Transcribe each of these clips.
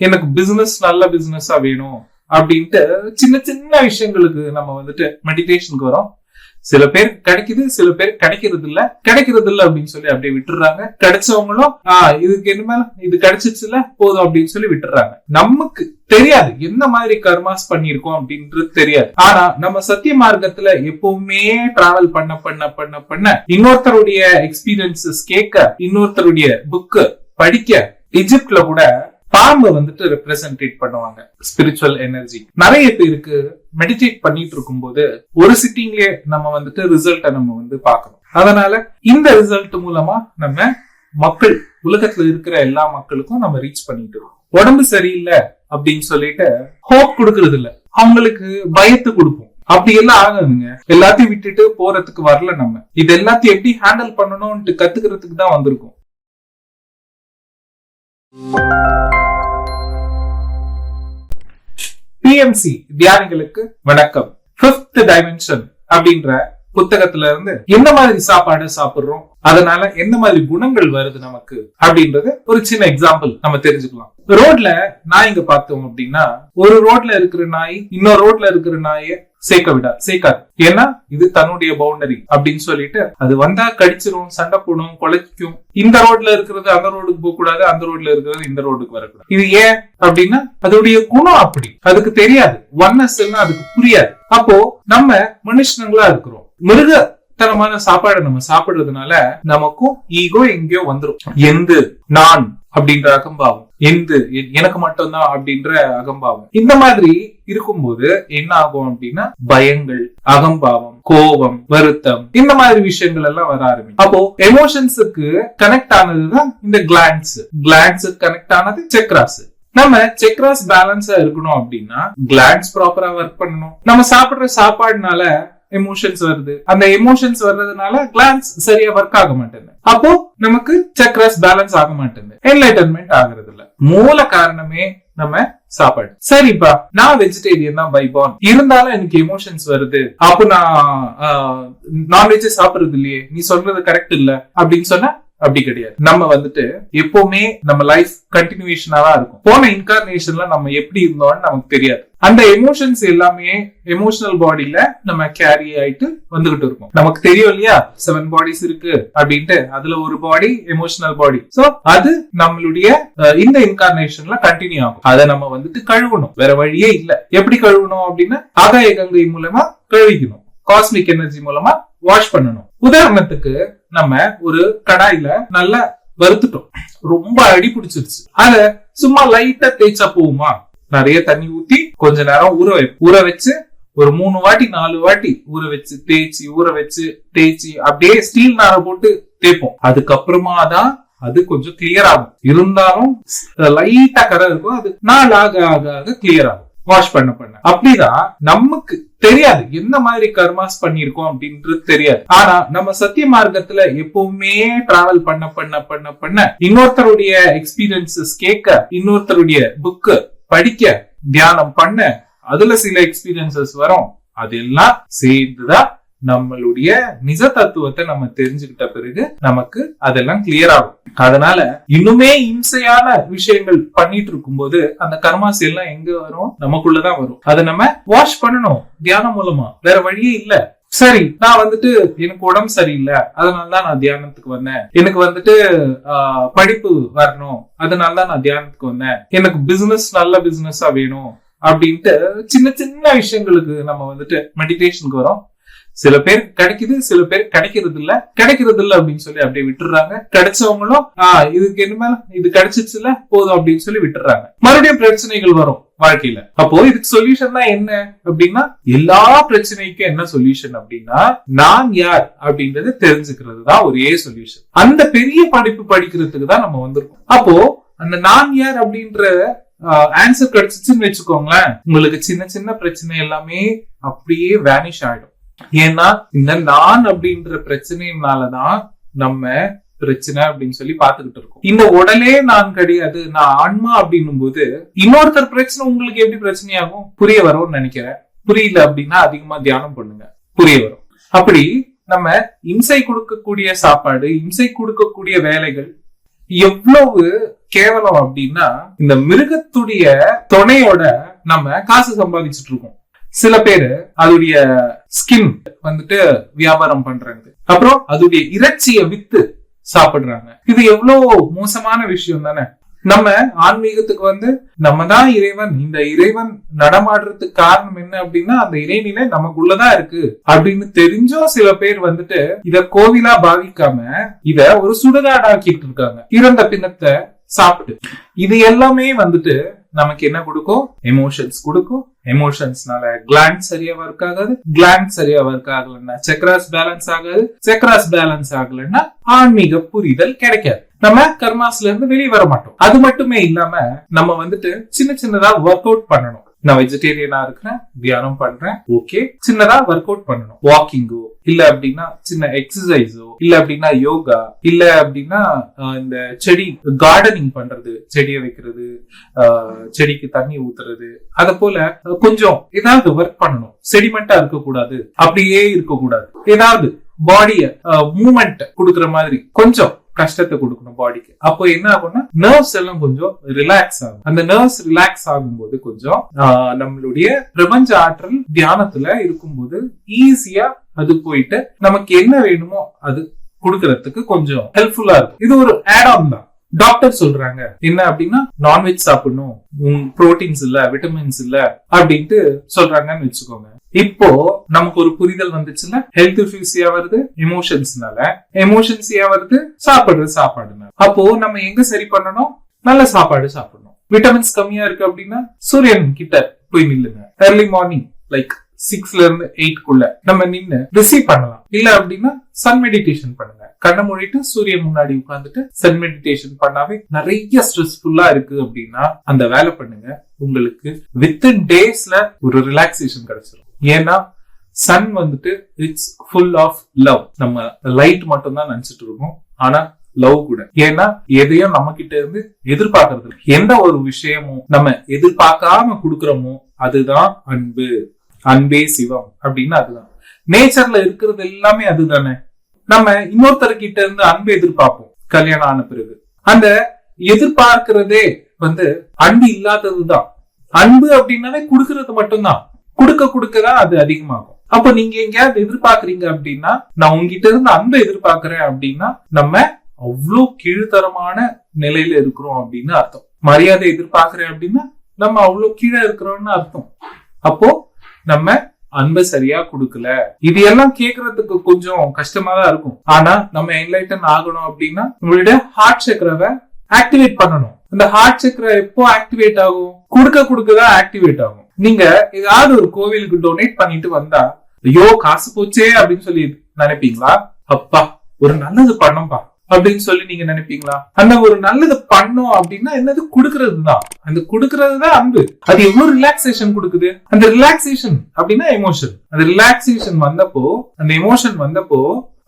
எனக்கு பிசினஸ் நல்ல பிசினஸா வேணும் அப்படின்ட்டு சின்ன சின்ன விஷயங்களுக்கு நம்ம வந்துட்டு மெடிடேஷனுக்கு வரோம். சில பேர் கிடைக்குது சில பேர் கிடைக்கிறது இல்ல கிடைக்கிறது இல்ல அப்படின்னு சொல்லி அப்படியே விட்டுறாங்க கிடைச்சவங்களும் ஆஹ் இதுக்கு என்ன இது கிடைச்சிச்சுல போதும் அப்படின்னு சொல்லி விட்டுறாங்க நமக்கு தெரியாது என்ன மாதிரி கர்மாஸ் பண்ணிருக்கோம் அப்படின்றது தெரியாது. ஆனா நம்ம சத்திய மார்க்கத்துல எப்பவுமே டிராவல் பண்ண பண்ண பண்ண பண்ண இன்னொருத்தருடைய எக்ஸ்பீரியன்சஸ் கேட்க இன்னொருத்தருடைய புக்கு படிக்க இஜிப்ட்ல கூட பாம்பை வந்துட்டு ரெப்ரசன்டேட் பண்ணுவாங்க. ஸ்பிரிச்சுவல் எனர்ஜி நிறைய பேருக்கு மெடிடேட் பண்ணிட்டு இருக்கும்போது ஒரு சிட்டிங்லயே நம்ம வந்துட்டு ரிசல்ட்டை நம்ம வந்து பார்க்கணும். அதனால இந்த ரிசல்ட் மூலமா நம்ம மக்கள் உலகத்துல இருக்கிற எல்லா மக்களுக்கும் நம்ம ரீச் பண்ணிட்டு இருக்கோம். உடம்பு சரியில்லை அப்படின்னு சொல்லிட்டு ஹோப் கொடுக்கறது இல்ல. அவங்களுக்கு பயத்தை கொடுப்போம். அப்படி எல்லாம் ஆகாதுங்க. எல்லாத்தையும் விட்டுட்டு போறதுக்கு வரல நம்ம. இது எல்லாத்தையும் எப்படி ஹேண்டில் பண்ணணும்ட்டு கத்துக்கிறதுக்கு தான் வந்திருக்கோம். டிஎம்சி தியானிகளுக்கு வணக்கம். பிப்த் டைமென்ஷன் அப்படின்ற புத்தகத்துல இருந்து என்ன மாதிரி சாப்பாடு சாப்பிடுறோம் அதனால எந்த மாதிரி குணங்கள் வருது நமக்கு அப்படின்றது ஒரு சின்ன எக்ஸாம்பிள் நம்ம தெரிஞ்சுக்கலாம். ரோட்ல நாய்ங்க பார்த்தோம் அப்படின்னா ஒரு ரோட்ல இருக்கிற நாய் இன்னொரு ரோட்ல இருக்கிற நாயை சேர்க்க விடா சேர்க்காது ஏன்னா இது தன்னுடைய பவுண்டரி அப்படின்னு சொல்லிட்டு அது வந்தா கடிச்சிரும் சண்டை போடும் குலைக்கும். இந்த ரோட்ல இருக்கிறது அந்த ரோடுக்கு போக கூடாது அந்த ரோட்ல இருக்கிறது இந்த ரோடுக்கு வரக்கூடாது. இது ஏன் அப்படின்னா அதோடைய குணம் அப்படி. அதுக்கு தெரியாது. ஒன்னஸ் எல்லாம் அதுக்கு புரியாது. அப்போ நம்ம மனுஷனுங்களா இருக்கிறோம். மிருக தரமான சாப்பாடை நம்ம சாப்பிடுறதுனால நமக்கும் ஈகோ எங்கேயோ வந்துரும். எந்து நான் அப்படின்ற அகம்பாவம். எந்து எனக்கு மட்டும்தான் அப்படின்ற அகம்பாவம். இந்த மாதிரி இருக்கும்போது என்ன ஆகும் அப்படின்னா பயங்கள் அகம்பாவம் கோபம் வருத்தம் இந்த மாதிரி விஷயங்கள் எல்லாம் வர ஆரம்பிக்கும். அப்போ எமோஷன்ஸுக்கு கனெக்ட் ஆனதுதான் இந்த கிளான்ஸ் கிளான்ஸ் கனெக்ட் ஆனது செக்ராஸ் நம்ம செக்ராஸ் பேலன்ஸா இருக்கணும் அப்படின்னா கிளான்ஸ் ப்ராப்பரா ஒர்க் பண்ணணும். நம்ம சாப்பிடுற சாப்பாடுனால எமோஷன்ஸ் வருது. அந்த எமோஷன்ஸ் வர்றதுனால கிளான்ஸ் சரியா ஒர்க் ஆக மாட்டேங்குது. அப்போ நமக்கு சக்ரஸ் பேலன்ஸ் ஆக மாட்டேங்குது. என்லைட்டன்மெண்ட் ஆகுறது இல்ல மூல காரணமே நம்ம சாப்பாடு. சரிப்பா நான் வெஜிடேரியன் தான் பைபான் இருந்தாலும் எனக்கு எமோஷன்ஸ் வருது. அப்போ நான் நான்வெஜ் சாப்பிடுறது இல்லையே. நீ சொல்றது கரெக்ட் இல்ல. அப்படின்னு சொன்னா அப்படி கிடையாது. நம்ம வந்துட்டு எப்பவுமே நம்ம லைஃப் கண்டினியூஷனா தான் இருக்கும். போன இன்கார்னேஷன்ல நம்ம எப்படி இருந்தோம்னு நமக்கு தெரியாது. அந்த எமோஷன்ஸ் எல்லாமே எமோஷனல் பாடியில நம்ம கேரி ஆயிட்டு வந்துகிட்டு இருக்கோம். நமக்கு தெரியும் இல்லையா? செவன் பாடிஸ் இருக்கு அப்படின்ட்டு. அதுல ஒரு பாடி எமோஷனல் பாடி சோ அது நம்மளுடைய இந்த இன்கார்னேஷன்ல கண்டினியூ ஆகும். அதை நம்ம வந்துட்டு கழுவணும். வேற வழியே இல்ல. எப்படி கழுவணும் அப்படின்னா ஆகாய கங்கை மூலமா கழுவிக்கணும். காஸ்மிக் எனர்ஜி மூலமா வாஷ் பண்ணணும். உதாரணத்துக்கு நம்ம ஒரு கடாயில நல்லா வறுத்துட்டோம். ரொம்ப அடி பிடிச்சிருச்சு. அத சும்மா லைட்டா தேய்ச்சா போகுமா நிறைய தண்ணி ஊத்தி கொஞ்ச நேரம் ஊற வைப்போம் ஊற வச்சு ஒரு மூணு வாட்டி நாலு வாட்டி ஊற வச்சு தேய்ச்சி ஊற வச்சு தேய்ச்சி அப்படியே ஸ்டீல் நாரை போட்டு தேய்ப்போம். அதுக்கப்புறமா தான் அது கொஞ்சம் கிளியர் ஆகும். இருந்தாலும் லைட்டா கரை இருக்கும். அது நாள் ஆக ஆக ஆக கிளியர் ஆகும். வாஷ் பண்ண பண்ண. அப்படிதான் நமக்கு தெரியாது. என்ன மாதிரி கர்மாஸ் பண்ணிருக்கோம் அப்படின்றது தெரியாது. ஆனா நம்ம சத்திய மார்க்கத்துல எப்பவுமே டிராவல் பண்ண பண்ண பண்ண பண்ண இன்னொருத்தருடைய எக்ஸ்பீரியன்சஸ் கேட்க இன்னொருத்தருடைய புக்கு படிக்க தியானம் பண்ண அதுல சில எக்ஸ்பீரியன்சஸ் வரும். அதெல்லாம் சேர்ந்துதான் நம்மளுடைய நிஜ தத்துவத்தை நம்ம தெரிஞ்சுக்கிட்ட பிறகு நமக்கு அதெல்லாம் கிளியர் ஆகும். அதனால இன்னுமே இம்சையான விஷயங்கள் பண்ணிட்டு இருக்கும்போது அந்த கர்மாசி எல்லாம் எங்க வரும்? நமக்குள்ளதான் வரும். அதை நம்ம வாஷ் பண்ணணும். தியானம் மூலமா. வேற வழியே இல்ல. சரி நான் வந்துட்டு எனக்கு உடம்பு சரியில்லை. அதனால தான் நான் தியானத்துக்கு வந்தேன். எனக்கு வந்துட்டு ஆஹ், படிப்பு வரணும். அதனால தான் நான் தியானத்துக்கு வந்தேன். எனக்கு பிசினஸ் நல்ல பிசினஸா வேணும். அப்படின்ட்டு சின்ன சின்ன விஷயங்களுக்கு நம்ம வந்துட்டு மெடிடேஷனுக்கு வரோம். சில பேர் கிடைக்குது சில பேர் கிடைக்கிறது இல்ல கிடைக்கிறது இல்ல அப்படின்னு சொல்லி அப்படியே விட்டுறாங்க கிடைச்சவங்களும் ஆஹ் இதுக்கு என்ன இது கிடைச்சிச்சுல போதும் அப்படின்னு சொல்லி விட்டுறாங்க மறுபடியும் பிரச்சனைகள் வரும் வாழ்க்கையில. அப்போ இதுக்கு சொல்யூஷன் தான் என்ன அப்படின்னா எல்லா பிரச்சனைக்கும் என்ன சொல்யூஷன் அப்படின்னா நான் யார் அப்படின்றது தெரிஞ்சுக்கிறது தான் ஒரே சொல்யூஷன் அந்த பெரிய படிப்பு படிக்கிறதுக்கு தான் நம்ம வந்திருக்கோம். அப்போ அந்த நான் யார் அப்படின்ற ஆன்சர் கிடைச்சிச்சுன்னு வச்சுக்கோங்களேன் உங்களுக்கு சின்ன சின்ன பிரச்சனை எல்லாமே அப்படியே வேனிஷ் ஆயிடும். ஏன்னா இந்த நான் அப்படின்ற பிரச்சனையினாலதான் நம்ம பிரச்சனை அப்படின்னு சொல்லி பாத்துக்கிட்டு இருக்கோம். இந்த உடலே நான் கிடையாது நான் ஆன்மா அப்படின்னும் போது இன்னொருத்தர் பிரச்சனை உங்களுக்கு எப்படி பிரச்சனையாகும்? புரிய வரும்னு நினைக்கிறேன். புரியல அப்படின்னா அதிகமா தியானம் பண்ணுங்க. புரிய வரும். அப்படி நம்ம இம்சை கொடுக்கக்கூடிய சாப்பாடு இம்சை கொடுக்கக்கூடிய வேலைகள் எவ்வளவு கேவலம் அப்படின்னா இந்த மிருகத்துடைய துணையோட நம்ம காசு சம்பாதிச்சுட்டு இருக்கோம். சில பேரு அதோடைய ஸ்கின் வந்துட்டு வியாபாரம் பண்றாங்க அப்புறம் அதோடைய இறைச்சியை வித்து சாப்பிடுறாங்க. இது எவ்வளவு மோசமான விஷயம் தானே? நம்ம ஆன்மீகத்துக்கு வந்து நம்ம தான் இறைவன் இந்த இறைவன் நடமாடுறதுக்கு காரணம் என்ன அப்படின்னா அந்த இறைநிலை நமக்குள்ளதான் இருக்கு அப்படின்னு தெரிஞ்சும் சில பேர் வந்துட்டு இத கோவிலா பாவிக்காம இத ஒரு சுடுகாடாக்கிட்டு இருக்காங்க. இறந்த பிணத்தை சாப்பிட்டு இது எல்லாமே வந்துட்டு நமக்கு என்ன கொடுக்கும்? எமோஷன்ஸ் கொடுக்கும். எமோஷன்ஸ்னால கிளாண்ட் சரியா ஒர்க் ஆகாது. கிளாண்ட் சரியா ஒர்க் ஆகலன்னா செக்ராஸ் பேலன்ஸ் ஆகாது. செக்ராஸ் பேலன்ஸ் ஆகலன்னா ஆன்மீக புரிதல் கிடைக்காது. நம்ம கர்மாஸ்ல இருந்து வெளியே வர மாட்டோம். அது மட்டுமே இல்லாம நம்ம வந்துட்டு சின்ன சின்னதா ஒர்க் அவுட் பண்ணணும். நான் வெஜிடேரியனா இருக்கிறேன் தியானம் பண்றேன் ஓகே சின்னதா ஒர்க் அவுட் பண்ணணும் வாக்கிங்கோ இல்ல அப்படின்னா சின்ன எக்ஸசைஸோ இல்ல அப்படின்னா யோகா இல்ல அப்படின்னா இந்த செடி கார்டனிங் பண்றது செடியை வைக்கிறது ஆஹ், செடிக்கு தண்ணி ஊத்துறது அத போல கொஞ்சம் ஏதாவது ஒர்க் பண்ணணும். செடிமெண்டா இருக்கக்கூடாது அப்படியே இருக்கக்கூடாது. ஏதாவது பாடிய மூமெண்ட் கொடுக்குற மாதிரி கொஞ்சம் கஷ்டத்தை கொடுக்கணும் பாடிக்கு அப்போ என்ன ஆகும்னா நர்வ்ஸ் எல்லாம் கொஞ்சம் ரிலாக்ஸ் ஆகும். அந்த நர்வ்ஸ் ரிலாக்ஸ் ஆகும்போது கொஞ்சம் ஆஹ், நம்மளுடைய பிரபஞ்ச ஆற்றல் தியானத்துல இருக்கும்போது ஈஸியா அது போயிட்டு நமக்கு என்ன வேணுமோ அது கொடுக்கறதுக்கு கொஞ்சம் ஹெல்ப்ஃபுல்லா இருக்கும். இது ஒரு ஆட் ஆன் தான். டாக்டர் சொல்றாங்க என்ன அப்படின்னா நான்வெஜ் சாப்பிடணும் புரோட்டீன்ஸ் இல்ல விட்டமின்ஸ் இல்ல அப்படின்ட்டு சொல்றாங்கன்னு வச்சுக்கோங்க. இப்போ நமக்கு ஒரு புரிதல் வந்துச்சுன்னா ஹெல்த் இஷ்யூஸியா வருது? எமோஷன்ஸ்னால எமோஷன்ஸியா வருது? சாப்பிடுறது சாப்பாடுனால அப்போ நம்ம எங்க சரி பண்ணணும்? நல்ல சாப்பாடு சாப்பிடணும். விட்டமின்ஸ் கம்மியா இருக்கு அப்படின்னா சூரியன் கிட்ட போய் நில்லுங்க. ஏர்லி மார்னிங் லைக் சிக்ஸ்ல இருந்து எயிட் குள்ள நம்ம நின்னு ரிசீவ் பண்ணலாம். இல்ல அப்படின்னா சன் மெடிடேஷன் பண்ணுங்க. கண்ணை மூடிட்டு சூரியன் முன்னாடி உட்காந்துட்டு சன் மெடிடேஷன் பண்ணாவே நிறைய ஸ்ட்ரெஸ்ஃபுல்லா இருக்கு அப்படின்னா அந்த வேலை பண்ணுங்க. உங்களுக்கு வித்தின் டேஸ்ல ஒரு ரிலாக்ஸேஷன் கிடைச்சிடும் ஏன்னா சன் வந்துட்டு இட்ஸ் ஃபுல் ஆஃப் லவ் நம்ம லைட் மட்டும் தான் நினைச்சிட்டு இருக்கோம். ஆனா லவ் கூட. ஏன்னா எதையும் நம்ம கிட்ட இருந்து எதிர்பார்க்கறது எந்த ஒரு விஷயமும் நம்ம எதிர்பார்க்காம குடுக்கறோமோ அதுதான் அன்பு. அன்பே சிவம் அப்படின்னு அதுதான். நேச்சர்ல இருக்கிறது எல்லாமே அதுதானே. நம்ம இன்னொருத்தர்கிட்ட இருந்து அன்பு எதிர்பார்ப்போம். கல்யாணம் ஆன பிறகு. அந்த எதிர்பார்க்கிறதே வந்து அன்பு இல்லாததுதான். அன்பு அப்படின்னாலே கொடுக்கறது மட்டும்தான். கொடுக்க கொடுக்கதான் அது அதிகமாகும். அப்ப நீங்க எங்கேயாவது எதிர்பார்க்கறீங்க அப்படின்னா நான் உங்ககிட்ட இருந்து அன்பை எதிர்பார்க்கிறேன் அப்படின்னா நம்ம அவ்வளோ கீழ்த்தரமான நிலையில இருக்கிறோம் அப்படின்னு அர்த்தம். மரியாதை எதிர்பார்க்கிறேன் அப்படின்னா நம்ம அவ்வளோ கீழே இருக்கிறோம்னு அர்த்தம். அப்போ நம்ம அன்பை சரியா கொடுக்கல. இது எல்லாம் கேக்குறதுக்கு கொஞ்சம் கஷ்டமா தான் இருக்கும். ஆனா நம்ம என்லைட்டன் ஆகணும் அப்படின்னா உங்களுடைய ஹார்ட் சக்கரவை ஆக்டிவேட் பண்ணணும். இந்த ஹார்ட் சக்கரை எப்போ ஆக்டிவேட் ஆகும்? கொடுக்க கொடுக்க தான் ஆக்டிவேட் ஆகும். நீங்க ஏதாவது ஒரு கோவிலுக்கு டொனேட் பண்ணிட்டு வந்தா ஐயோ காசு போச்சே அப்படின்னு சொல்லி நினைப்பீங்களா? அப்பா ஒரு நல்லது பண்ணம்பா அப்படின்னு சொல்லி நீங்க நினைப்பீங்களா? அந்த ஒரு நல்லது பண்ணோம் அப்படின்னா என்னது? குடுக்கறது தான் அந்த குடுக்கறது தான் அன்பு. அது எவ்வளவு ரிலாக்ஸேஷன் கொடுக்குது? அந்த ரிலாக்ஸேஷன் அப்படின்னா எமோஷன் அந்த ரிலாக்ஸேஷன் வந்தப்போ அந்த எமோஷன் வந்தப்போ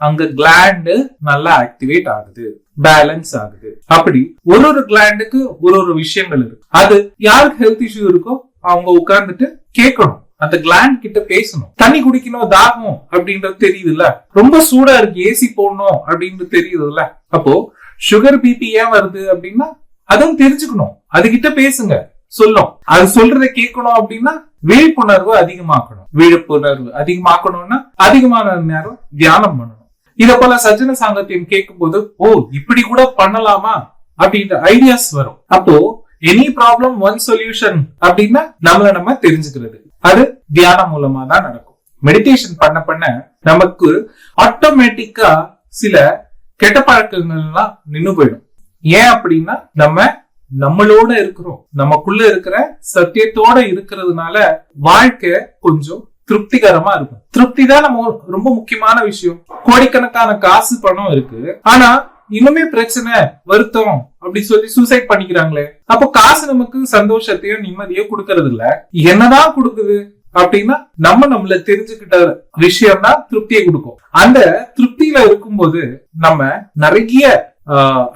அங்க கிளாண்டு நல்லா ஆக்டிவேட் ஆகுது. பேலன்ஸ் ஆகுது. அப்படி ஒரு ஒரு கிளாண்டுக்கு ஒரு ஒரு விஷயங்கள் இருக்கு. அது யாருக்கு ஹெல்த் இஷ்யூ இருக்கோ அவங்க உட்கார்ந்துட்டு கேட்கணும். அந்த கிளாண்ட் கிட்ட பேசணும். தண்ணி குடிக்கணும் தாகம் அப்படின்றது தெரியுதுல்ல? ரொம்ப சூடா இருக்கு ஏசி போடணும் அப்படின்னு தெரியுதுல்ல? அப்போ சுகர் பிபி ஏன் வருது அப்படின்னா அதுவும் தெரிஞ்சுக்கணும். அது கிட்ட பேசுங்க சொல்லும். அது சொல்றதை கேட்கணும் அப்படின்னா விழிப்புணர்வு அதிகமாக்கணும். விழிப்புணர்வு அதிகமாக்கணும்னா அதிகமான நேரம் தியானம் பண்ணணும். இத போல சஜன சாங்கத்தியம் கேட்கும் போது ஓ இப்படி கூட பண்ணலாமா? அப்படின்ற ஐடியாஸ் வரும். அப்போ எனி ப்ராப்ளம் ஒன் சொல்யூஷன் அப்படின்னா நம்மள நம்ம தெரிஞ்சுக்கிறது. அது தியானம் மூலமா தான் நடக்கும். மெடிடேஷன் பண்ண பண்ண நமக்கு ஆட்டோமேட்டிக்கா சில கெட்ட பழக்கங்கள்லாம் எல்லாம் நின்னு போயிடும். ஏன் அப்படின்னா நம்ம நம்மளோட இருக்கிறோம். நமக்குள்ள இருக்கிற சத்தியத்தோட இருக்கிறதுனால வாழ்க்கை கொஞ்சம் திருப்திகரமா இருக்கும். திருப்தி தான் நம்ம ரொம்ப முக்கியமான விஷயம். கோடிக்கணக்கான காசு பணம் இருக்கு. ஆனா இன்னுமே பிரச்சனை வருத்தம் அப்படி சொல்லி சூசைட் பண்ணிக்கிறாங்களே. அப்போ காசு நமக்கு சந்தோஷத்தையும் நிம்மதியும் கொடுக்கறது இல்ல என்னதான் கொடுக்குது அப்படின்னா நம்ம நம்மள தெரிஞ்சுக்கிட்ட விஷயம்னா திருப்தியை கொடுக்கும். அந்த திருப்தியில இருக்கும்போது நம்ம நிறைய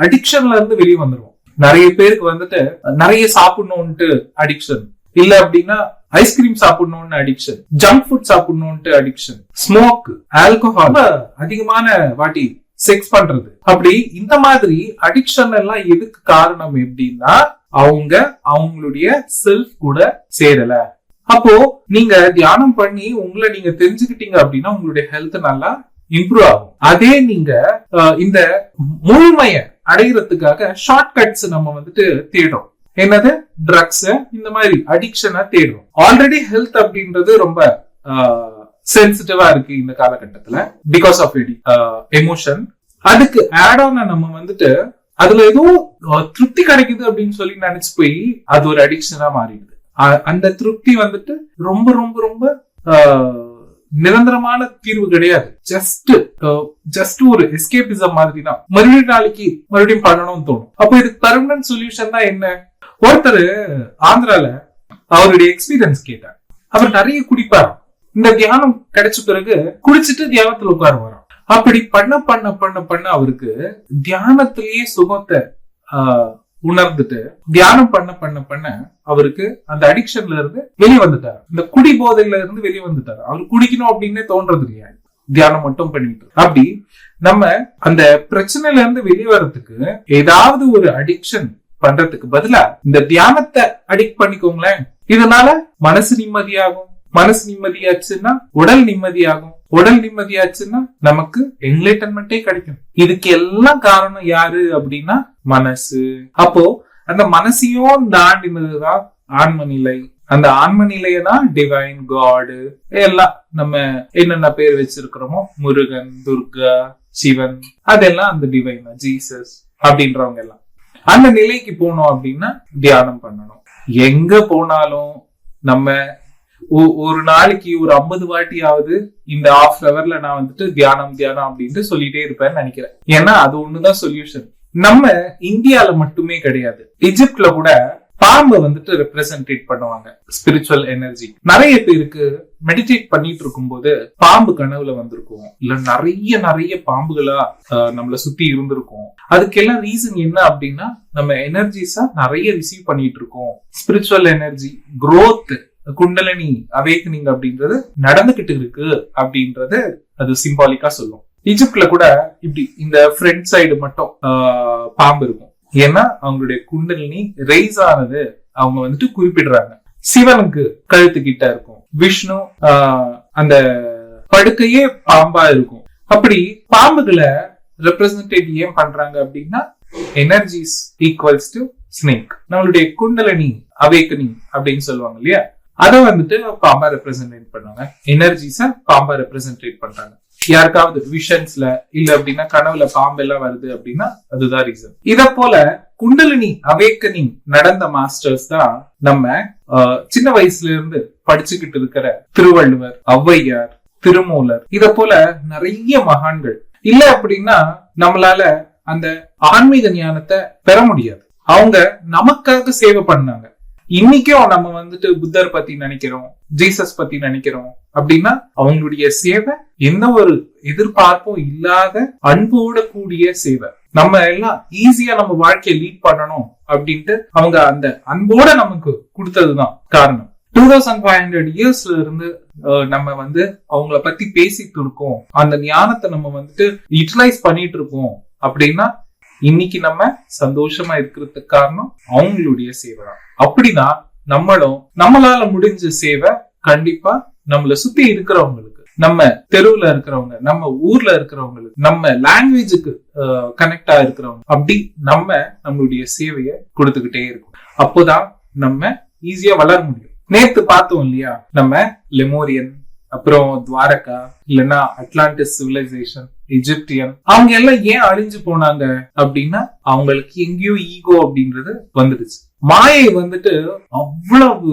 அடிக்ஷன்ல இருந்து வெளியே வந்துருவோம். நிறைய பேருக்கு வந்துட்டு நிறைய சாப்பிடணும்ட்டு அடிக்ஷன் இல்ல அப்படின்னா ஐஸ்கிரீம் சாப்பிடணும்னு அடிக்ஷன் ஜங்க் ஃபுட் சாப்பிடணும்ட்டு அடிக்ஷன் ஸ்மோக் ஆல்கஹால் அதிகமான வாட்டி செக்ஸ் பண்றது. அப்படி இந்த மாதிரி அடிக்ஷன் எல்லாம் எதுக்கு காரணம் எப்படின்னா அவங்க அவங்களுடைய செல்ஃப் கூட சேரல. அப்போ நீங்க தியானம் பண்ணி உங்களை நீங்க தெரிஞ்சுக்கிட்டீங்க அப்படின்னா உங்களுடைய ஹெல்த் நல்லா இம்ப்ரூவ் ஆகும். அதே நீங்க இந்த முழுமைய அடைகிறதுக்காக ஷார்ட் கட்ஸ் நம்ம வந்துட்டு தேடுறோம். என்னது? ட்ரக்ஸ் இந்த மாதிரி அடிக்ஷனை தேடுறோம். ஆல்ரெடி ஹெல்த் அப்படின்றது ரொம்ப சென்சிட்டிவா இருக்கு இந்த காலகட்டத்துல பிகாஸ் ஆஃப் எமோஷன் அதுக்கு ஆட் ஆன நம்ம வந்துட்டு அதுல ஏதோ திருப்தி கிடைக்குது அப்படின்னு சொல்லி நினைச்சு போய் அது ஒரு அடிக்ஷனா மாறிடுது. அந்த திருப்தி வந்துட்டு ரொம்ப ரொம்ப ரொம்ப நிரந்தரமான தீர்வு கிடையாது. ஜஸ்ட் ஜஸ்ட் ஒரு எஸ்கேபிசம் மாதிரி தான் மறுபடியும் நாளைக்கு மறுபடியும் பண்ணணும்னு தோணும். அப்போ இதுக்கு பர்மனன்ட் சொல்யூஷன் தான் என்ன? ஒருத்தர் ஆந்திரால அவருடைய எக்ஸ்பீரியன்ஸ் கேட்டார். அவர் நிறைய குடிப்பாராம். இந்த தியானம் கிடைச்ச பிறகு குடிச்சிட்டு தியானத்துல உட்காருவாராம் அப்படி பண்ண பண்ண பண்ண பண்ண அவருக்கு தியானத்திலேயே சுகத்தை ஆஹ், உணர்ந்துட்டு தியானம் பண்ண பண்ண பண்ண அவருக்கு அந்த அடிக்ஷன்ல இருந்து வெளியே வந்துட்டார். இந்த குடி போதையில இருந்து வெளியே வந்துட்டார். அவர் குடிக்கணும் அப்படின்னே தோன்றது இல்லையா? தியானம் மட்டும் பண்ணிட்டு. அப்படி நம்ம அந்த பிரச்சனையில இருந்து வெளியே வர்றதுக்கு ஏதாவது ஒரு அடிக்ஷன் பண்றதுக்கு பதிலா இந்த தியானத்தை அடிக்ட் பண்ணிக்கோங்களேன். இதனால மனசு நிம்மதியாகும். மனசு நிம்மதியாச்சுன்னா உடல் நிம்மதியாகும். உடல் நிம்மதியாச்சுன்னா நமக்கு என்லைட்டன்மெண்டே கிடைக்கும். இதுக்கு எல்லாம் காரணம் யாரு அப்படின்னா மனசு. அப்போ அந்த மனசையும் தாண்டினதுதான் ஆன்ம நிலை அந்த ஆன்ம நிலையை தான் டிவைன் காடு எல்லாம் நம்ம என்னென்ன பேர் வச்சிருக்கிறோமோ முருகன் துர்கா சிவன் அதெல்லாம் அந்த டிவைன் ஜீசஸ் அப்படின்றவங்க எல்லாம். அந்த நிலைக்கு போனோம் அப்படின்னா தியானம் பண்ணணும். எங்க போனாலும் நம்ம ஒரு நாளைக்கு ஒரு ஐம்பது வாட்டியாவது இந்த ஆஃப் ஹவர்ல நான் வந்துட்டு தியானம் தியானம் அப்படின்ட்டு சொல்லிட்டே இருப்பேன்னு நினைக்கிறேன். ஏன்னா அது ஒண்ணுதான் சொல்யூஷன் நம்ம இந்தியால மட்டுமே கிடையாது. எஜிப்ட்ல கூட பாம்பை வந்துட்டு ரெப்ரசன்டேட் பண்ணுவாங்க ஸ்பிரிச்சுவல் எனர்ஜி நிறைய பேருக்கு மெடிடேட் பண்ணிட்டு இருக்கும்போது பாம்பு கனவுல வந்திருக்கும். இல்ல நிறைய நிறைய பாம்புகளா நம்மள சுத்தி இருந்திருக்கும். அதுக்கெல்லாம் ரீசன் என்ன அப்படின்னா நம்ம எனர்ஜிஸா நிறைய ரிசீவ் பண்ணிட்டு இருக்கோம். Spiritual energy growth kundalini awakening அப்படின்றது நடந்துகிட்டு இருக்கு அப்படின்றது அது சிம்பாலிக்கா சொல்லும். ஈஜிப்ட்ல கூட இப்படி இந்த ஃப்ரண்ட் சைடு மட்டும் ஆஹ், பாம்பு இருக்கும். ஏன்னா அவங்களுடைய குண்டலினி ரைஸ் ஆனது அவங்க வந்துட்டு குறிப்பிடுறாங்க. சிவனுக்கு கழுத்து கிட்ட இருக்கும். விஷ்ணு ஆஹ், அந்த படுக்கையே பாம்பா இருக்கும். அப்படி பாம்புகளை ரெப்ரசன்டேட் ஏன் பண்றாங்க அப்படின்னா எனர்ஜிஸ் ஈக்குவல்ஸ் டு ஸ்னேக் நம்மளுடைய குண்டலினி அவேக்கனிங் அப்படின்னு சொல்லுவாங்க இல்லையா? அதை வந்துட்டு பாம்பா ரெப்ரசன்டேட் பண்ணுவாங்க. எனர்ஜிஸ பாம்பா ரெப்ரசன்டேட் பண்றாங்க. யாருக்காவது விஷன்ஸ்ல இல்ல அப்படின்னா கனவுல பாம்பெல்லாம் வருது அப்படின்னா அதுதான் ரீசன் இத போல குண்டலினி அவேக்கனிங் நடந்த மாஸ்டர்ஸ் தான் நம்ம சின்ன வயசுல இருந்து படிச்சுக்கிட்டு இருக்கிற திருவள்ளுவர் ஔவையார் திருமூலர் இத போல நிறைய மகான்கள். இல்ல அப்படின்னா நம்மளால அந்த ஆன்மீக ஞானத்தை பெற முடியாது. அவங்க நமக்காக சேவை பண்ணாங்க. இன்னைக்கும் நம்ம வந்துட்டு புத்தர் பத்தி நினைக்கிறோம் ஜீசஸ் பத்தி நினைக்கிறோம் அப்படின்னா அவங்களுடைய சேவை எந்த ஒரு எதிர்பார்ப்பும் இல்லாத அன்போட கூடிய சேவை. நம்ம எல்லாம் ஈஸியா நம்ம வாழ்க்கையை லீட் பண்ணணும் அப்படின்ட்டு அவங்க அந்த அன்போட நமக்கு கொடுத்ததுதான் காரணம். டூ தௌசண்ட் ஃபைவ் ஹண்ட்ரட் இயர்ஸ்ல இருந்து அஹ், நம்ம வந்து அவங்கள பத்தி பேசிட்டு இருக்கோம். அந்த ஞானத்தை நம்ம வந்துட்டு யூட்டிலைஸ் பண்ணிட்டு இருக்கோம் அப்படின்னா இன்னைக்கு நம்ம சந்தோஷமா இருக்கிறதுக்கு காரணம் அவங்களுடைய சேவை தான். அப்படின்னா நம்மளும் நம்மளால முடிஞ்ச சேவை கண்டிப்பா நம்மள சுத்தி இருக்கிறவங்களுக்கு நம்ம தெருவுல இருக்கிறவங்க நம்ம ஊர்ல இருக்கிறவங்களுக்கு நம்ம லாங்குவேஜுக்கு கனெக்டா இருக்கிறவங்க அப்படி நம்ம நம்மளுடைய சேவையை கொடுத்துக்கிட்டே இருக்கோம். அப்போதான் நம்ம ஈஸியா வளர முடியும். நேத்து பார்த்தோம் இல்லையா? நம்ம லெமோரியன் அப்புறம் துவாரகா இல்லைன்னா அட்லாண்டிஸ் சிவிலைசேஷன் எஜிப்டியன் அவங்க எல்லாம் ஏன் அழிஞ்சு போனாங்க அப்படின்னா அவங்களுக்கு எங்கேயோ ஈகோ அப்படின்றது வந்துடுச்சு. மாயை வந்துட்டு அவ்வளவு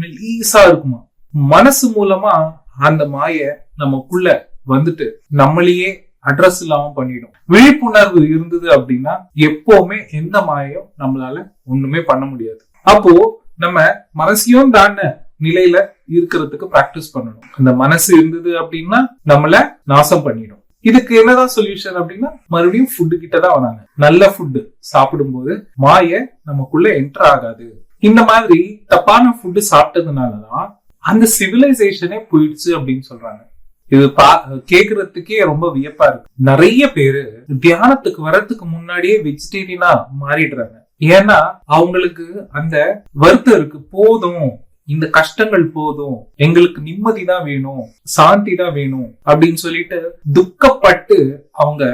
மெலீசா இருக்குமா? மனசு மூலமா அந்த மாயை நமக்குள்ள வந்துட்டு நம்மளையே அட்ரஸ் இல்லாம பண்ணிடும். விழிப்புணர்வு இருந்தது அப்படின்னா எப்பவுமே எந்த மாயையும் நம்மளால ஒண்ணுமே பண்ண முடியாது. அப்போ நம்ம மனசையும் தாண்ட நிலையில இருக்கிறதுக்கு பிராக்டிஸ் பண்ணணும். அந்த மனசு இருந்தது அப்படின்னா நம்மள நாசம் பண்ணிடும். இதுக்கு என்னதான் சொல்யூஷன் அப்படின்னா மறுபடியும் ஃபுட்டு கிட்ட தான் வராங்க. நல்ல ஃபுட்டு சாப்பிடும்போது மாய நமக்குள்ள என்டர் ஆகாது. இந்த மாதிரி தப்பான ஃபுட்டு சாப்பிட்டதுனாலதான் அந்த சிவிலைசேஷனே போயிடுச்சு அப்படின்னு சொல்றாங்க. இது பா கேக்குறதுக்கே ரொம்ப வியப்பா இருக்கு. நிறைய பேரு தியானத்துக்கு வர்றதுக்கு முன்னாடியே வெஜிடேரியனா மாறிடுறாங்க. ஏன்னா அவங்களுக்கு அந்த வருத்தம் இருக்கு. போதும். இந்த கஷ்டங்கள் போதும் எங்களுக்கு நிம்மதி தான் வேணும் சாந்தி தான் வேணும் அப்படின்னு சொல்லிட்டு துக்கப்பட்டு அவங்க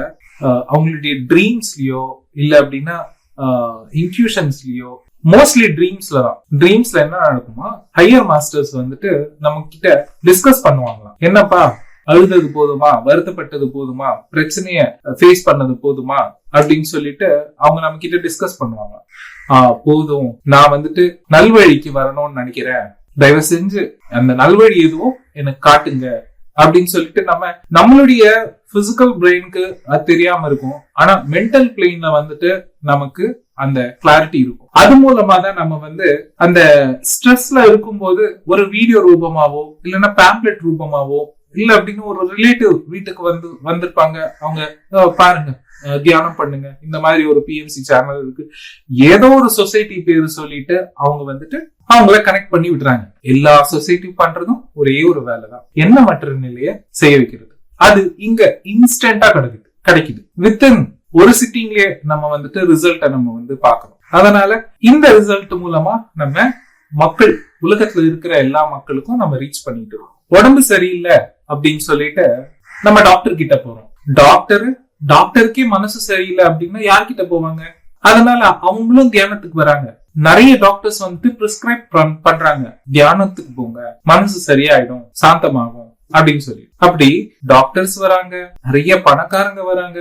அஹ், அவங்களுடைய ட்ரீம்ஸ்லயோ இல்ல அப்படின்னா இன்ஃபியூஷன்ஸ்லயோ மோஸ்ட்லி ட்ரீம்ஸ்ல தான். ட்ரீம்ஸ்ல என்ன நடக்குமா? ஹையர் மாஸ்டர்ஸ் வந்துட்டு நம்ம கிட்ட டிஸ்கஸ் பண்ணுவாங்களாம். என்னப்பா? அழுதது போதுமா? வருத்தப்பட்டது போதுமா? பிரச்சனைய ஃபேஸ் பண்ணது போதுமா? அப்படின்னு சொல்லிட்டு அவங்க நம்ம கிட்ட டிஸ்கஸ் பண்ணுவாங்க. ஆஹ் போதும். நான் வந்துட்டு நல்வழிக்கு வரணும்னு நினைக்கிறேன். தயவு செஞ்சு அந்த நல்வழி எதுவும் எனக்கு காட்டுங்க. அப்படின்னு சொல்லிட்டு நம்ம நம்மளுடைய பிசிக்கல் பிரெயினுக்கு அது தெரியாம இருக்கும். ஆனா மென்டல் பிளெயின்ல வந்துட்டு நமக்கு அந்த கிளாரிட்டி இருக்கும். அது மூலமா தான் நம்ம வந்து அந்த ஸ்ட்ரெஸ்ல இருக்கும்போது ஒரு வீடியோ ரூபமாவோ இல்லைன்னா பேம்ப்ளெட் ரூபமாவோ இல்ல அப்படின்னு ஒரு ரிலேட்டிவ் வீட்டுக்கு வந்து வந்திருப்பாங்க. அவங்க பாருங்க. தியானம் பண்ணுங்க. இந்த மாதிரி ஒரு பிஎம்சி சேனல் இருக்கு. ஏதோ ஒரு சொசைட்டி பேரு சொல்லிட்டு அவங்க வந்துட்டு அவங்கள கனெக்ட் பண்ணி விடுறாங்க. எல்லா சொசைட்டி பண்றதும் ஒரே ஒரு வேலை தான். என்ன மற்ற நிலைய செய்ய வைக்கிறது. அது இங்க இன்ஸ்டன்டா கிடைக்குது. கிடைக்குது. வித்தின் ஒரு சிட்டிங்லயே நம்ம வந்துட்டு ரிசல்ட்டை நம்ம வந்து பாக்குறோம் அதனால இந்த ரிசல்ட் மூலமா நம்ம மக்கள் உலகத்துல இருக்கிற எல்லா மக்களுக்கும் நம்ம ரீச் பண்ணிட்டு இருக்கோம். உடம்பு சரியில்லை அப்படின்னு சொல்லிட்டு நம்ம டாக்டர் கிட்ட போறோம். டாக்டர் டாக்டருக்கே மனசு சரியில்லை அப்படின்னா யார்கிட்ட போவாங்க? அதனால அவங்களும் தியானத்துக்கு வராங்க. நிறைய டாக்டர்ஸ் வந்துட்டு பிரிஸ்கிரைப் பண்றாங்க. தியானத்துக்கு போங்க. மனசு சரியாயிடும். சாந்தமாகும். அப்படின்னு சொல்லி. அப்படி டாக்டர்ஸ் வராங்க நிறைய பணக்காரங்க வராங்க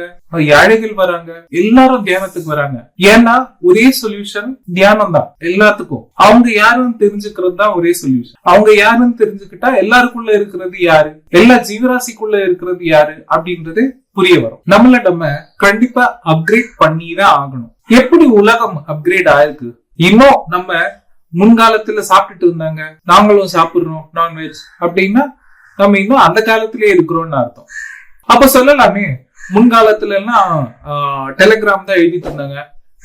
ஏழைகள் வராங்க எல்லாரும் தியானத்துக்கு வராங்க. ஏன்னா ஒரே சொல்யூஷன் தியானம் தான் எல்லாத்துக்கும். அவங்க யாருன்னு தெரிஞ்சுக்கிறது தான் ஒரே சொல்யூஷன் அவங்க யாருன்னு தெரிஞ்சுக்கிட்டா எல்லாருக்குள்ள இருக்கிறது யாரு? எல்லா ஜீவராசிக்குள்ள இருக்கிறது யாரு? அப்படின்றது புரிய வரும். நம்மள நம்ம கண்டிப்பா அப்கிரேட் பண்ணி தான் ஆகணும். எப்படி உலகம் அப்கிரேட் ஆயிருக்கு? இன்னும் நம்ம முன்காலத்துல சாப்பிட்டுட்டு இருந்தாங்க நாங்களும் சாப்பிடுறோம் நான்வெஜ் அப்படின்னா நம்ம இன்னும் அந்த காலத்திலேயே இருக்கிறோம்னு அர்த்தம். அப்ப சொல்லலாமே. முன்காலத்துல எல்லாம் டெலிகிராம் தான் எழுதி தந்தாங்க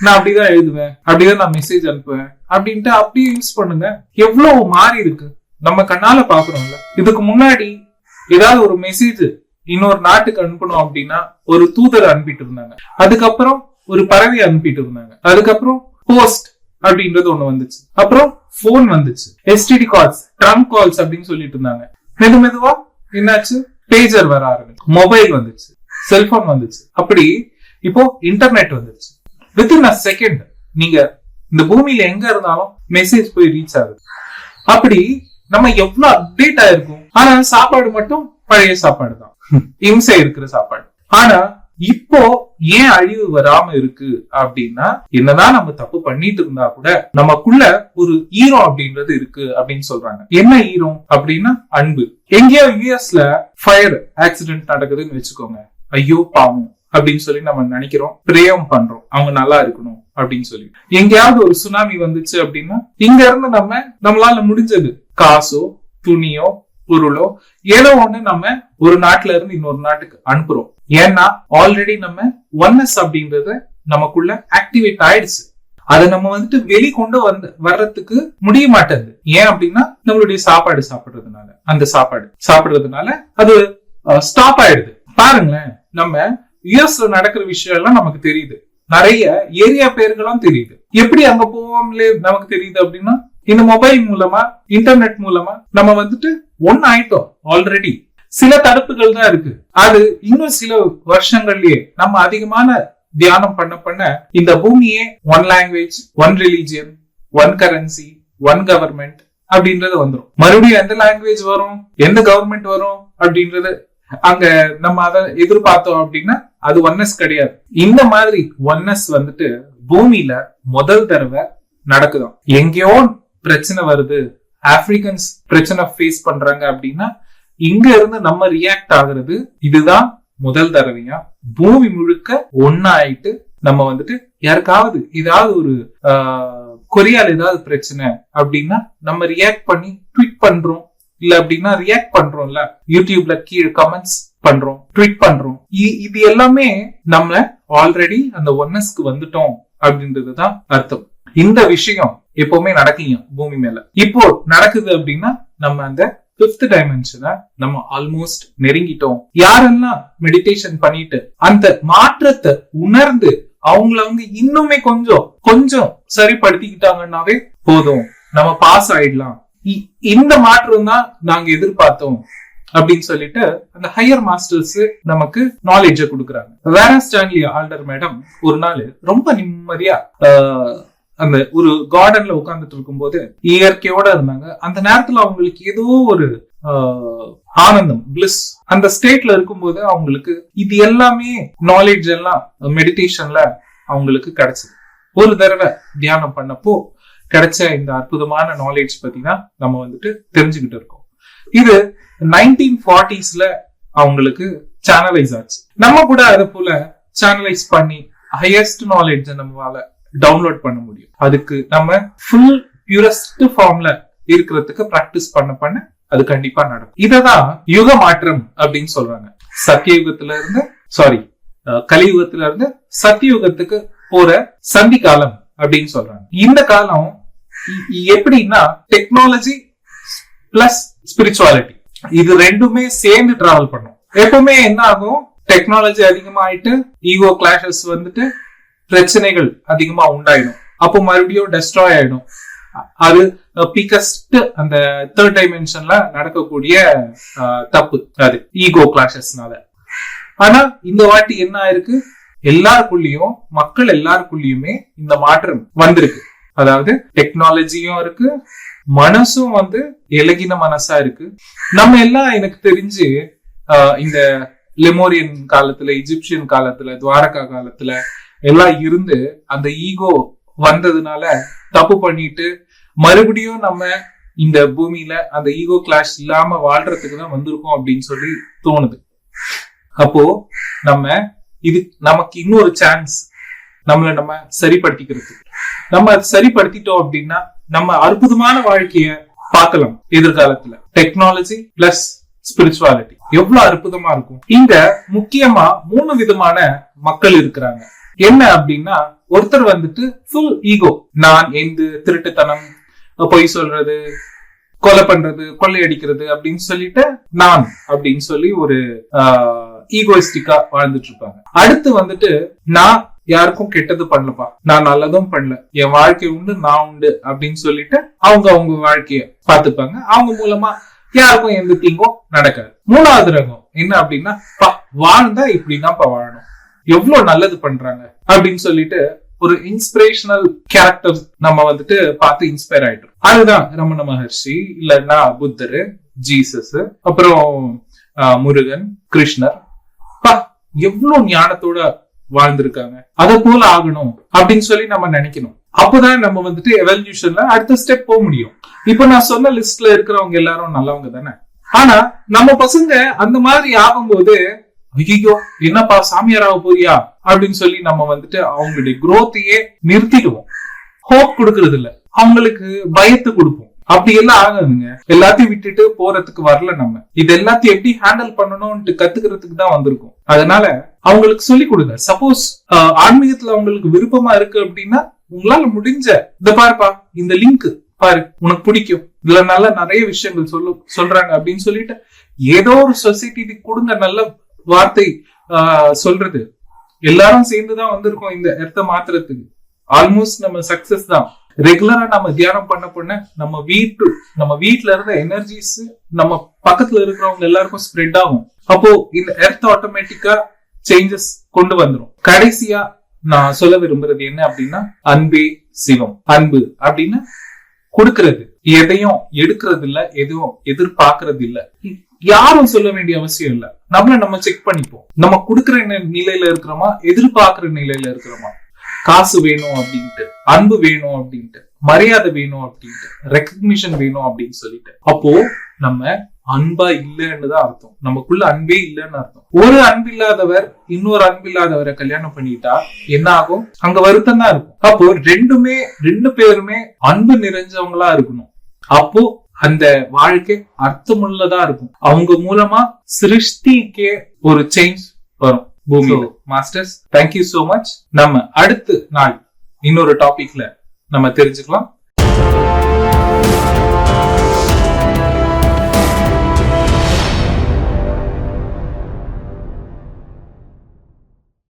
நான் அப்படிதான் எழுதுவேன். அப்படிதான் நான் மெசேஜ் அனுப்புவேன். அப்படின்ட்டு அப்படியே யூஸ் பண்ணுங்க. எவ்வளவு மாறி இருக்கு. நம்ம கண்ணால பாக்குறோம்ல. இதுக்கு முன்னாடி ஏதாவது ஒரு மெசேஜ் இன்னொரு நாட்டுக்கு அனுப்பணும் அப்படின்னா ஒரு தூதர் அனுப்பிட்டு இருந்தாங்க. அதுக்கப்புறம் ஒரு பறவை அனுப்பிட்டு இருந்தாங்க. அதுக்கப்புறம் போஸ்ட் அப்படின்றது ஒண்ணு வந்துச்சு. அப்புறம் போன் வந்துச்சு. எஸ்டிடி கால்ஸ் ட்ரம் கால்ஸ் அப்படின்னு சொல்லிட்டு இருந்தாங்க. மெது மெதுவா என்னாச்சு? பேஜர் வர ஆரம்பிச்சு. மொபைல் வந்துச்சு. செல்போன் வந்துச்சு. அப்படி இப்போ இன்டர்நெட் வந்துச்சு. வித்தின் அ செகண்ட் நீங்க இந்த பூமியில எங்க இருந்தாலும் மெசேஜ் போய் ரீச் ஆகுது. அப்படி நம்ம எவ்வளவு அப்டேட் ஆயிருக்கும்? ஆனா சாப்பாடு மட்டும் பழைய சாப்பாடு தான் இம்சை இருக்கிற சாப்பாடு. ஆனா இப்போ ஏன் அழிவு வராம இருக்கு அப்படின்னா என்னதான் நம்ம தப்பு பண்ணிட்டு இருந்தா கூட நமக்குள்ள ஒரு ஈரம் அப்படின்றது இருக்கு அப்படின்னு சொல்றாங்க. என்ன ஈரம் அப்படின்னா அன்பு. எங்கேயோ யூஎஸ்ல ஃபயர் ஆக்சிடென்ட் நடக்குதுன்னு வச்சுக்கோங்க. ஐயோ பாவம் அப்படின்னு சொல்லி நம்ம நினைக்கிறோம். பிரேயம் பண்றோம். அவங்க நல்லா இருக்கணும் அப்படின்னு சொல்லி. எங்கேயாவது ஒரு சுனாமி வந்துச்சு அப்படின்னா இங்க இருந்து நம்ம நம்மளால முடிஞ்சது. காசோ துணியோ பொருளோ ஏதோ ஒண்ணு நம்ம ஒரு நாட்டுல இருந்து இன்னொரு நாட்டுக்கு அனுப்புறோம். ஏன்னா ஆல்ரெடி நம்ம ஒன்னஸ் அப்படின்றத நமக்குள்ள ஆக்டிவேட் ஆயிடுச்சு. அதை நம்ம வந்துட்டு வெளி கொண்டு வந்து வர்றதுக்கு முடிய மாட்டேங்குது. ஏன் அப்படின்னா நம்மளுடைய சாப்பாடு சாப்பிடுறதுனால. அந்த சாப்பாடு சாப்பிடுறதுனால அது ஸ்டாப் ஆயிடுது. பாருங்களேன் நம்ம யுஎஸ்ல நடக்கிற விஷயம் எல்லாம் நமக்கு தெரியுது. நிறைய ஏரியா பேர்களும் தெரியுது. எப்படி அங்க போவோம்லே நமக்கு தெரியுது அப்படின்னா இந்த மொபைல் மூலமா இன்டர்நெட் மூலமா நம்ம வந்துட்டு ஒன்னு ஆயிட்டோம் ஆல்ரெடி சில தடுப்புகள் தான் இருக்கு. அது இன்னும் சில வருஷங்கள்லயே நம்ம அதிகமான தியானம் பண்ண பண்ண இந்த பூமியே one language one religion one currency one government அப்படின்றது வந்துடும் மறுபடியும் எந்த லாங்குவேஜ் வரும்? எந்த கவர்மெண்ட் வரும்? அப்படின்றது அங்க நம்ம அதை எதிர்பார்த்தோம் அப்படின்னா அது ஒன்னஸ் கிடையாது. இந்த மாதிரி ஒன்னஸ் வந்துட்டு பூமியில முதல் தடவை நடக்குதான் எங்கேயோ பிரச்சனை வருது. ஆப்பிரிக்கன்ஸ் பிரச்சனை ஃபேஸ் பண்றாங்க அப்படின்னா இங்க இருந்து நம்ம ரியாக்ட் ஆகுறது இதுதான் முதல் தடவையா? பூமி முழுக்க ஒன்னா ஆயிட்டு நம்ம வந்துட்டு யாருக்காவது ஏதாவது ஒரு கொரியால ஏதாவது பிரச்சனை அப்படின்னா நம்ம ரியாக்ட் பண்ணி ட்வீட் பண்றோம். இல்ல அப்படின்னா ரியாக்ட் பண்றோம்ல. யூடியூப்ல கீழே கமெண்ட்ஸ் பண்றோம் ட்வீட் பண்றோம். இது எல்லாமே நம்ம ஆல்ரெடி அந்த ஒன்னஸ்க்கு வந்துட்டோம் அப்படின்றது தான் அர்த்தம். இந்த விஷயம் எப்பவுமே நடக்கலையும் பூமி மேல. இப்போ நடக்குது அப்படின்னா நம்ம அந்த பிப்த் டைமென்ஷனை நம்ம ஆல்மோஸ்ட் நெருங்கிட்டோம். யாரெல்லாம் மெடிடேஷன் பண்ணிட்டு அந்த மாற்றத்தை உணர்ந்து அவங்கள வந்து இன்னுமே கொஞ்சம் கொஞ்சம் சரிப்படுத்திக்கிட்டாங்கன்னாவே போதும். நம்ம பாஸ் ஆயிடலாம். இ- இந்த மாற்றம் தான் நாங்க எதிர்பார்த்தோம் அப்படின்னு சொல்லிட்டு அந்த ஹையர் மாஸ்டர்ஸ் நமக்கு நாலேஜ கொடுக்குறாங்க. வேற ஸ்டான்லி ஆல்டர் மேடம் ஒரு நாள் ரொம்ப நிம்மதியா அந்த ஒரு கார்டன்ல உட்கார்ந்துட்டு இருக்கும்போது இயற்கையோட இருந்தாங்க. அந்த நேரத்துல அவங்களுக்கு ஏதோ ஒரு ஆஹ், ஆனந்தம் பிளிஸ் அந்த ஸ்டேட்ல இருக்கும்போது அவங்களுக்கு இது எல்லாமே நாலேஜ் எல்லாம் மெடிடேஷன்ல அவங்களுக்கு கிடைச்சது. ஒரு தடவை தியானம் பண்ணப்போ கிடைச்ச இந்த அற்புதமான நாலேஜ் பத்தி தான் நம்ம வந்துட்டு தெரிஞ்சுக்கிட்டு இருக்கோம். இது நைன்டீன் ஃபார்ட்டிஸ்ல அவங்களுக்கு சேனலைஸ் ஆச்சு. நம்ம கூட அதை போல சேனலைஸ் பண்ணி ஹையஸ்ட் நாலேஜ் நம்மளால டவுன்லோட் பண்ண முடியும். அதுக்கு நம்ம ஃபுல் பியூரஸ்ட் ஃபார்ம்ல இருக்கிறதுக்கு பிராக்டிஸ் பண்ண பண்ண அது கண்டிப்பா நடக்கும். இததான் யுக மாற்றம் அப்படின்னு சொல்றாங்க. சத்தியுகத்துல இருந்து சாரி கலியுகத்துல இருந்து சத்தியுகத்துக்கு போற சந்தி காலம் அப்படின்னு சொல்றாங்க. இந்த காலம் எப்படின்னா டெக்னாலஜி பிளஸ் ஸ்பிரிச்சுவாலிட்டி இது ரெண்டுமே சேர்ந்து டிராவல் பண்ணும். எப்பவுமே என்ன ஆகும்? டெக்னாலஜி அதிகமாயிட்டு ஈகோ கிளாஷஸ் வந்துட்டு பிரச்சனைகள் அதிகமா உண்டாயிடும். அப்போ மறுபடியும் டெஸ்ட்ராய் ஆயிடும். அது பிகஸ்ட் அந்த தேர்ட் டைமென்ஷன்ல நடக்கக்கூடிய தப்பு. அது ஈகோ கிளாஷஸ்னால ஆனா இந்த வாட்டி என்ன ஆயிருக்கு? எல்லாருக்குள்ளயும் மக்கள் எல்லாருக்குள்ளயுமே இந்த மாற்றம் வந்திருக்கு. அதாவது டெக்னாலஜியும் இருக்கு மனசும் வந்து இலகின மனசா இருக்கு. நம்ம எல்லாம் எனக்கு தெரிஞ்சு ஆஹ், இந்த லெமோரியன் காலத்துல இஜிப்சியன் காலத்துல துவாரகா காலத்துல எல்லாம் இருந்து அந்த ஈகோ வந்ததுனால தப்பு பண்ணிட்டு மறுபடியும் நம்ம இந்த பூமியில அந்த ஈகோ கிளாஷ் இல்லாம வாழ்றதுக்கு தான் வந்திருக்கோம் அப்படின்னு சொல்லி தோணுது. அப்போ நம்ம இது நமக்கு இன்னொரு சான்ஸ் நம்மள நம்ம சரிப்படுத்திக்கிறது. நம்ம அதை சரிப்படுத்திட்டோம் அப்படின்னா நம்ம அற்புதமான வாழ்க்கைய பார்க்கலாம் எதிர்காலத்துல. டெக்னாலஜி பிளஸ் ஸ்பிரிச்சுவாலிட்டி எவ்வளவு அற்புதமா இருக்கும். இங்க முக்கியமா மூணு விதமான மக்கள் இருக்கிறாங்க. என்ன அப்படின்னா ஒருத்தர் வந்துட்டு ஃபுல் ஈகோ நான் எந்த திருட்டுத்தனம் பொய் சொல்றது கொலை பண்றது கொள்ளையடிக்கிறது அப்படின்னு சொல்லிட்டு நான் அப்படின்னு சொல்லி ஒரு ஈகோயிஸ்டிக்கா வாழ்ந்துட்டு இருப்பாங்க. அடுத்து வந்துட்டு நான் யாருக்கும் கெட்டது பண்ணலப்பா. நான் நல்லதும் பண்ணல. என் வாழ்க்கை உண்டு நான் உண்டு அப்படின்னு சொல்லிட்டு அவங்க அவங்க வாழ்க்கைய பார்த்துப்பாங்க. அவங்க மூலமா யாருக்கும் எந்த தீங்கும் நடக்காது. மூணாவது ரகம் என்ன அப்படின்னா வாழ்ந்தா வாழ்ந்தா இப்படிதான்ப்பா வாழணும். எவ்வளவு நல்லது பண்றாங்க அப்படின்னு சொல்லிட்டு ஒரு இன்ஸ்பிரேஷனல் கேரக்டர் நம்ம வந்துட்டு பார்த்து இன்ஸ்பயர் ஆயிட்டோம். அதுதான் ரமண மகர்ஷி இல்லைன்னா புத்தர் ஜீசஸ் அப்புறம் முருகன் கிருஷ்ணர். பா எவ்வளவு ஞானத்தோட வாழ்ந்திருக்காங்க. அதை போல ஆகணும் அப்படின்னு சொல்லி நம்ம நினைக்கணும். அப்பதான் நம்ம வந்துட்டு எவல்யூஷன்ல அடுத்த ஸ்டெப் போக முடியும். இப்ப நான் சொன்ன லிஸ்ட்ல இருக்கிறவங்க எல்லாரும் நல்லவங்க தானே? ஆனா நம்ம பசங்க அந்த மாதிரி ஆகும்போது ஐயோ என்னப்பா சாமியார் ஆக போறியா? அப்படின்னு சொல்லி நம்ம வந்துட்டு அவங்களுடைய குரோத்தையே நிறுத்திடுவோம். ஹோப் கொடுக்கறது இல்ல அவங்களுக்கு பயத்தை கொடுப்போம். அப்படி எல்லாம் ஆகாதுங்க. எல்லாத்தையும் விட்டுட்டு போறதுக்கு வரல நம்ம. இது எல்லாத்தையும் எப்படி ஹேண்டில் பண்ணணும்ட்டு கத்துக்கிறதுக்கு தான் வந்திருக்கும். அதனால அவங்களுக்கு சொல்லி கொடுங்க. சப்போஸ் ஆன்மீகத்துல அவங்களுக்கு விருப்பமா இருக்கு அப்படின்னா உங்களால முடிஞ்ச இந்த பாருப்பா இந்த லிங்க் பாரு உனக்கு பிடிக்கும். இதுல நல்ல நிறைய விஷயங்கள் சொல்லு சொல்றாங்க அப்படின்னு சொல்லிட்டு ஏதோ ஒரு சொசைட்டிக்கு கொடுங்க நல்ல வார்த்தை சொல்றது. எல்லாரும் சேர்ந்துதான் வந்திருக்கோம் இந்த எர்த்த மாத்துறதுக்கு ஆல்மோஸ்ட் நம்ம சக்சஸ் தான். ரெகுலரா நம்ம தியானம் பண்ண பண்ண நம்ம வீட்டு நம்ம வீட்டுல இருந்த எனர்ஜிஸ் நம்ம பக்கத்துல இருக்கிறவங்க எல்லாருக்கும் ஸ்ப்ரெட் ஆகும். அப்போ இந்த எர்த் ஆட்டோமேட்டிக்கா சேஞ்சஸ் கொண்டு வந்துரும். கடைசியா நான் சொல்ல விரும்புறது என்ன அப்படின்னா அன்பே சிவம் அன்பு அப்படின்னு கொடுக்கறது. எதையும் எடுக்கிறது இல்ல எதுவும் எதிர்பார்க்கறது இல்ல யாரும் சொல்ல வேண்டிய அவசியம் இல்ல. நம்மள நம்ம செக் பண்ணிப்போம். நம்ம குடுக்கிற நிலையில இருக்கிறோமா? எதிர்பார்க்கிற நிலையில இருக்கிறோமா? காசு வேணும் அப்படின்ட்டு அன்பு வேணும் அப்படின்ட்டு மரியாதை வேணும் அப்படின்ட்டு ரெக்கக்னிஷன் வேணும் அப்படின்னு சொல்லிட்டு. அப்போ நம்ம அன்பா இல்லைன்னு தான் அர்த்தம். நமக்குள்ள அன்பே இல்லைன்னு அர்த்தம். ஒரு அன்பு இல்லாதவர் இன்னொரு அன்பில்லாதவரை கல்யாணம் பண்ணிட்டா என்ன ஆகும்? அங்க வருத்தம் தான் இருக்கும். அப்போ ரெண்டுமே ரெண்டு பேருமே அன்பு நிறைஞ்சவங்களா இருக்கணும். அப்போ அந்த வாழ்க்கை அர்த்தமுள்ளதா இருக்கும். அவங்க மூலமா சிருஷ்டிக்கே ஒரு சேஞ்ச் வரும் பூமியில. மாஸ்டர்ஸ் தேங்க்யூ so மச் நம்ம அடுத்த நாள் இன்னொரு டாபிக்ல நம்ம தெரிஞ்சுக்கலாம்.